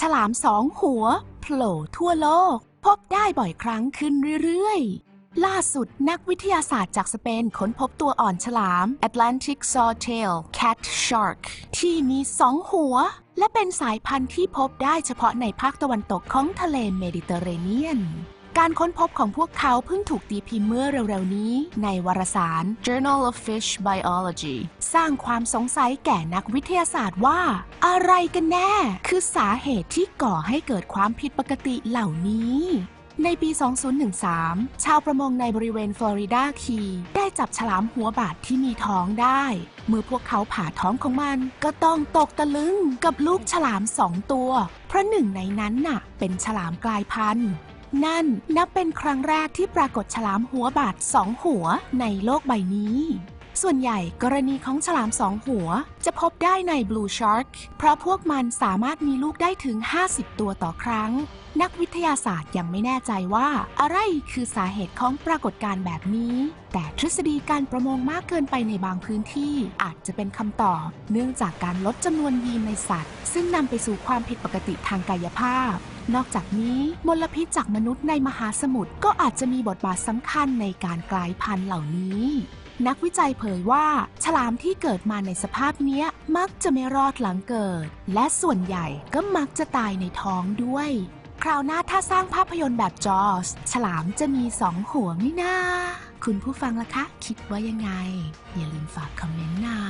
ฉลามสองหัวโผล่ทั่วโลก พบได้บ่อยครั้งขึ้นเรื่อยๆ ล่าสุดนักวิทยาศาสตร์จากสเปนค้นพบตัวอ่อนฉลาม Atlantic Sawtail Cat Shark ที่มีสองหัว และเป็นสายพันธุ์ที่พบได้เฉพาะในภาคตะวันตกของทะเลเมดิเตอร์เรเนียน การค้นพบของพวกเขาเพิ่งถูกตีพิมพ์เมื่อเร็วๆนี้ ในวารสาร Journal of Fish Biology สร้างความสงสัยแก่นักวิทยาศาสตร์ว่า อะไรกันแน่ คือสาเหตุที่ก่อให้เกิดความผิดปกติเหล่านี้ในปี 2013 ชาวประมงในบริเวณฟลอริดาคีได้จับฉลามหัวบาดที่มีท้องได้ เมื่อพวกเขาผ่าท้องของมัน ก็ต้องตกตะลึงกับลูกฉลามสองตัว เพราะหนึ่งในนั้นน่ะ เป็นฉลามกลายพันธุ์ นั่นนับเป็นครั้งแรกที่ปรากฏฉลามหัวบาดสองหัวในโลกใบนี้ ส่วนใหญ่กรณีของฉลามสองหัว จะพบได้ใน Blue Shark เพราะพวกมันสามารถมีลูกได้ถึง 50 ตัวต่อครั้ง นักวิทยาศาสตร์ยังไม่แน่ใจว่า อะไรคือสาเหตุของปรากฏการณ์แบบนี้ แต่ทฤษฎีการประมงมากเกินไปในบางพื้นที่อาจจะเป็นคำตอบ เนื่องจากการลดจำนวนยีนในสัตว์ ซึ่งนำไปสู่ความผิดปกติทางกายภาพ นอกจากนี้มลพิษจากมนุษย์ในมหาสมุทรก็อาจจะมีบทบาทสำคัญในการกลายพันธุ์เหล่านี้ นักวิจัยเผยว่า ฉลามที่เกิดมาในสภาพนี้มักจะไม่รอดหลังเกิด และส่วนใหญ่ก็มักจะตายในท้องด้วย คราวหน้าถ้าสร้างภาพยนตร์แบบจอสฉลามจะมีสองหัวไหม่นาคุณผู้ฟังล่ะคะ คิดว่ายังไง อย่าลืมฝากคอมเมนต์นะ